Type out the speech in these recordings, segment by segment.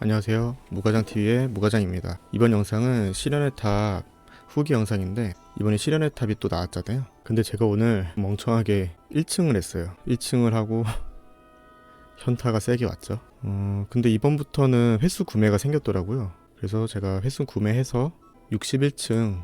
안녕하세요. 무가장TV의 무가장입니다. 이번 영상은 실현의 탑 후기 영상인데 이번에 실현의 탑이 또 나왔잖아요. 근데 제가 오늘 멍청하게 1층을 했어요. 1층을 하고 현타가 세게 왔죠. 어, 근데 이번부터는 횟수 구매가 생겼더라고요. 그래서 제가 횟수 구매해서 61층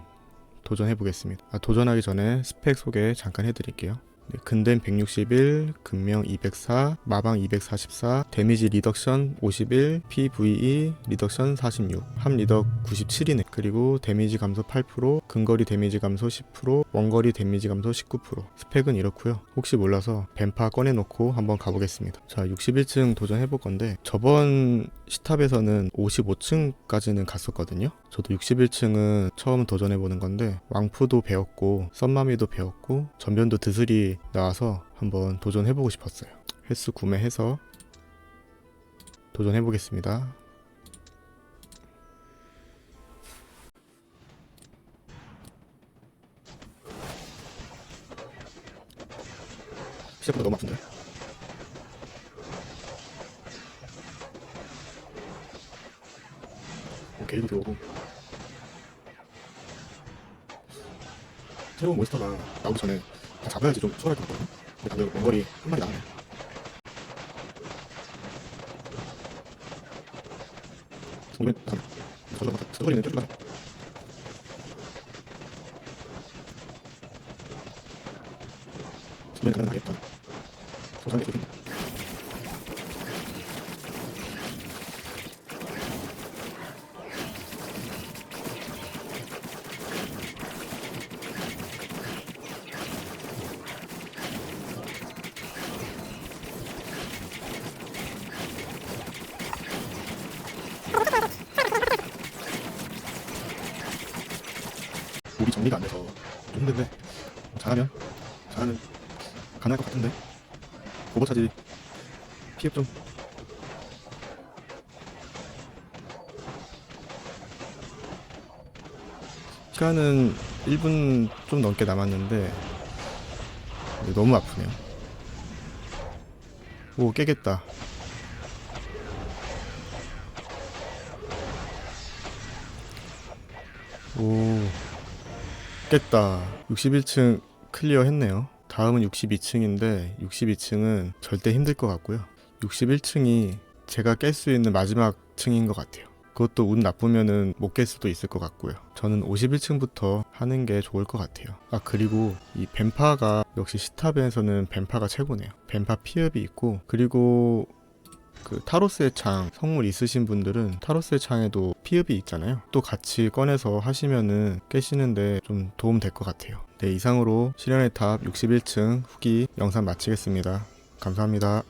도전해 보겠습니다. 아, 도전하기 전에 스펙 소개 잠깐 해드릴게요. 네, 근댐 161, 근명 204, 마방 244, 데미지 리덕션 51, PVE 리덕션 46, 함 리덕 97이네. 그리고 데미지 감소 8%, 근거리 데미지 감소 10%, 원거리 데미지 감소 19%. 스펙은 이렇고요. 혹시 몰라서 뱀파 꺼내놓고 한번 가보겠습니다. 자, 61층 도전해볼 건데 저번 시탑에서는 55층까지는 갔었거든요. 저도 61층은 처음 도전해보는 건데 왕푸도 배웠고 썸마미도 배웠고 전변도 드슬이 나와서 한번 도전해보고 싶었어요. 횟수 구매해서 도전해보겠습니다. 시작보다 너무 아픈데? 어, 게이도 들어오고 새로운 몬스터가 나오기 전에 다 잡아야지 좀 수월할 것 같거든. 근데 다들 원거리 한 마리 나오네 오면 다 저절로 막 서거리는 쫄지 마 소면 가면 나겠다. 소상하게 좋겠 몸이 정리가 안 돼서 좀 힘든데 잘하면 잘하면 가능할 것 같은데. 오버차지 피해 좀. 시간은 1분 좀 넘게 남았는데 너무 아프네요. 오 깨겠다. 오 깼다. 61층 클리어 했네요. 다음은 62층인데 62층은 절대 힘들 것 같고요. 61층이 제가 깰 수 있는 마지막 층인 것 같아요. 그것도 운 나쁘면은 못 깰 수도 있을 것 같고요. 저는 51층부터 하는 게 좋을 것 같아요. 아 그리고 이 뱀파가 역시 시탑에서는 뱀파가 최고네요. 뱀파 피업이 있고 그리고 그 타로스의 창 성물 있으신 분들은 타로스의 창에도 피읍이 있잖아요. 또 같이 꺼내서 하시면은 깨시는데 좀 도움 될 것 같아요. 네, 이상으로 실현의 탑 61층 후기 영상 마치겠습니다. 감사합니다.